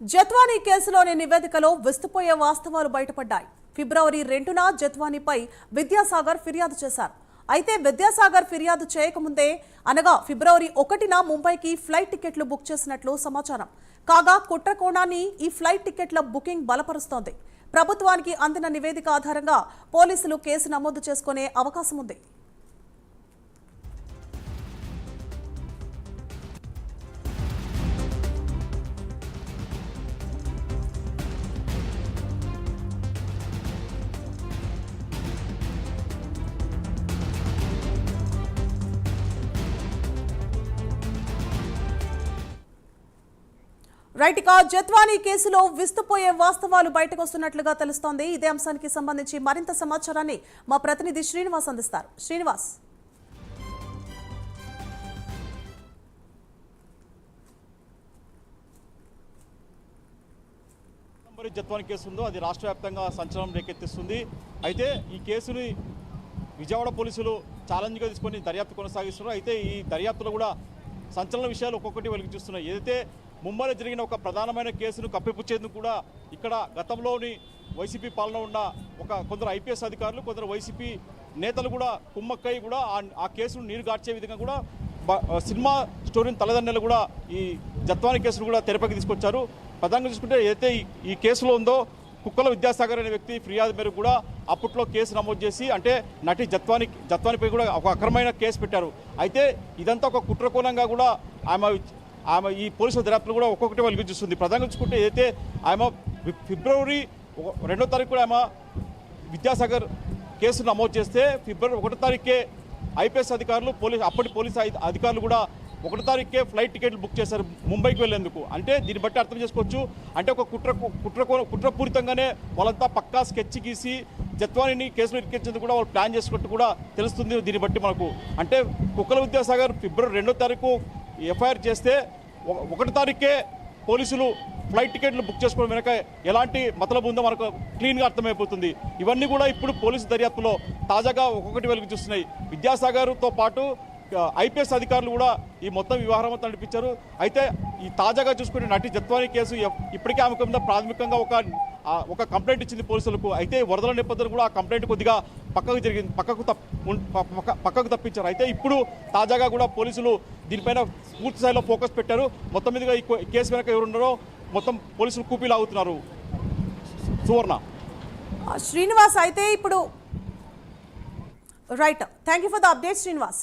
జత్వానీ కేసులోని నివేదికలో విస్తుపోయే వాస్తవాలు బయటపడ్డాయి. ఫిబ్రవరి రెండున జత్వానీపై విద్యాసాగర్ ఫిర్యాదు చేశారు. అయితే విద్యాసాగర్ ఫిర్యాదు చేయకముందే అనగా ఫిబ్రవరి ఒకటిన ముంబైకి ఫ్లైట్ టికెట్లు బుక్ చేసినట్లు సమాచారం. కాగా కుట్రకోణాన్ని ఈ ఫ్లైట్ టికెట్ల బుకింగ్ బలపరుస్తోంది. ప్రభుత్వానికి అందిన నివేదిక ఆధారంగా పోలీసులు కేసు నమోదు చేసుకునే అవకాశం ఉంది రైట్ ఇక జత్వానీ కేసులో విస్తుపోయే వాస్తవాలు బయటకు వస్తున్నట్లుగా తెలుస్తోంది. ఇదే అంశానికి సంబంధించి మరింత సమాచారాన్ని మా ప్రతినిధి శ్రీనివాస్ అందిస్తారు. శ్రీనివాస్. జత్వాని కేసు ఉందో అది రాష్ట్ర వ్యాప్తంగా సంచలనం రేకెత్తిస్తుంది. అయితే ఈ కేసుని విజయవాడ పోలీసులు ఛాలెంజ్గా తీసుకొని దర్యాప్తు కొనసాగిస్తున్నారు. అయితే ఈ దర్యాప్తులో కూడా సంచలన విషయాలు ఒక్కొక్కటి వెలికి చూస్తున్నాయి. ఏదైతే ముంబైలో జరిగిన ఒక ప్రధానమైన కేసును కప్పిపుచ్చేందుకు కూడా ఇక్కడ గతంలోని వైసీపీ పాలన ఉన్న ఒక కొందరు ఐపీఎస్ అధికారులు కొందరు వైసీపీ నేతలు కూడా కుమ్మక్కై కూడా ఆ- కేసును నీరు గార్చే విధంగా కూడా సినిమా స్టోరీని తలదండ్రులు కూడా ఈ జత్వాని కేసును కూడా తెరపైకి తీసుకొచ్చారు. ప్రధానంగా చూసుకుంటే ఏదైతే ఈ- ఈ కేసులో ఉందో కుక్కల విద్యాసాగర్ అనే వ్యక్తి ఫిర్యాదు మేరకు కూడా అప్పట్లో కేసు నమోదు చేసి అంటే నటి జత్వాని జత్వానిపై కూడా ఒక అక్రమైన కేసు పెట్టారు. అయితే ఇదంతా ఒక కుట్రకోణంగా కూడా ఆమె ఆమె ఈ పోలీసుల దర్యాప్తులు కూడా ఒక్కొక్కటి వాళ్ళు చూస్తుంది ప్రధానంగా చూసుకుంటే ఏదైతే ఆమె ఫిబ్రవరి రెండో తారీఖు కూడా ఆమె విద్యాసాగర్ కేసు నమోదు చేస్తే ఫిబ్రవరి ఒకటో తారీఖే ఐపీఎస్ అధికారులు పోలీస్ అప్పటి పోలీస్ అధికారులు కూడా ఒకటో తారీఖుకే ఫ్లైట్ టికెట్లు బుక్ చేశారు ముంబైకి వెళ్ళేందుకు. అంటే దీన్ని బట్టి అర్థం చేసుకోవచ్చు. అంటే ఒక కుట్ర కుట్ర కుట్రపూరితంగానే వాళ్ళంతా పక్కా స్కెచ్ గీసి జత్వానిని కేసులో ఇరికించేందుకు కూడా వాళ్ళు ప్లాన్ చేసుకున్నట్టు కూడా తెలుస్తుంది దీన్ని బట్టి మనకు. అంటే కుక్కల విద్యాసాగర్ ఫిబ్రవరి రెండో తారీఖు ఎఫ్ఐఆర్ చేస్తే ఒకటి తారీఖే పోలీసులు ఫ్లైట్ టికెట్లు బుక్ చేసుకోవడం వెనక ఎలాంటి మతలబు ఉందో మనకు క్లీన్గా అర్థమైపోతుంది. ఇవన్నీ కూడా ఇప్పుడు పోలీసు దర్యాప్తులో తాజాగా ఒక్కొక్కటి వెలుగు చూస్తున్నాయి. విద్యాసాగర్తో పాటు ఐపీఎస్ అధికారులు కూడా ఈ మొత్తం వ్యవహారం అంతా నడిపించారు. అయితే ఈ తాజాగా చూసుకునే నటి జత్వాని కేసు ఇప్పటికే ఆమె మీద ప్రాథమికంగా ఒక ఒక కంప్లైంట్ ఇచ్చింది పోలీసులకు. అయితే వరదల నేపథ్యంలో కూడా ఆ కంప్లైంట్ కొద్దిగా పక్కకు జరిగింది. పక్కకు ప- పక్క- పక్కకు తప్పించారు. అయితే ఇప్పుడు తాజాగా కూడా పోలీసులు దీనిపైన పూర్తి స్థాయిలో ఫోకస్ పెట్టారు. మొత్తం మీదుగా ఈ కేసు వెనక ఎవరున్నారో మొత్తం పోలీసులు కూపీలాగుతున్నారు. సువర్ణ. శ్రీనివాస్ అయితే ఇప్పుడు right. Thank you for the update Srinivas.